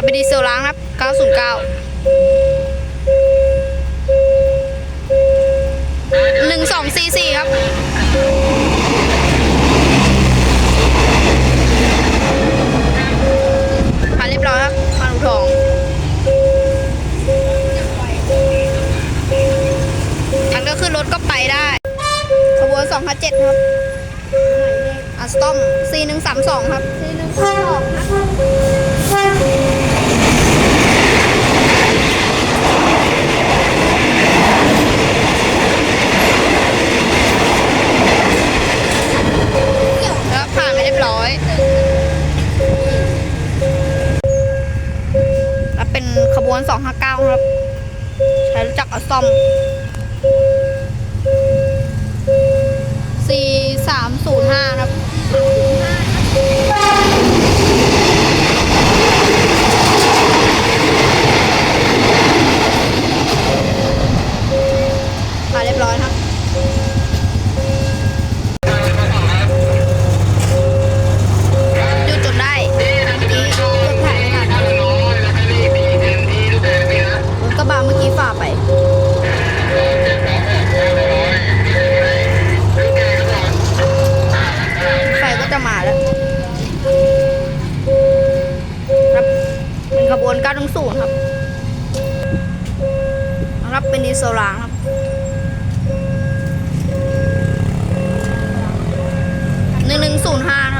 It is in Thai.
เอาไปดีเซลล้างครับ 909หนึ่งสองสี่สี่ครับมาเรียบร้อยครับมาลูกทองมันก็ขึ้นรถก็ไปได้ขบวน2 5 7ครับอัสตอม4132ครับ4132ครับแล้วผ่านไปเร้อยแล้วเป็นขบวน259ครับ ใช้รู้จักอัสตอม แล้วครับเป็นขบวน9 0ครับครับเป็นดีโซลรางครับหนึ่งหนึ่งศูนย์ห้าครับ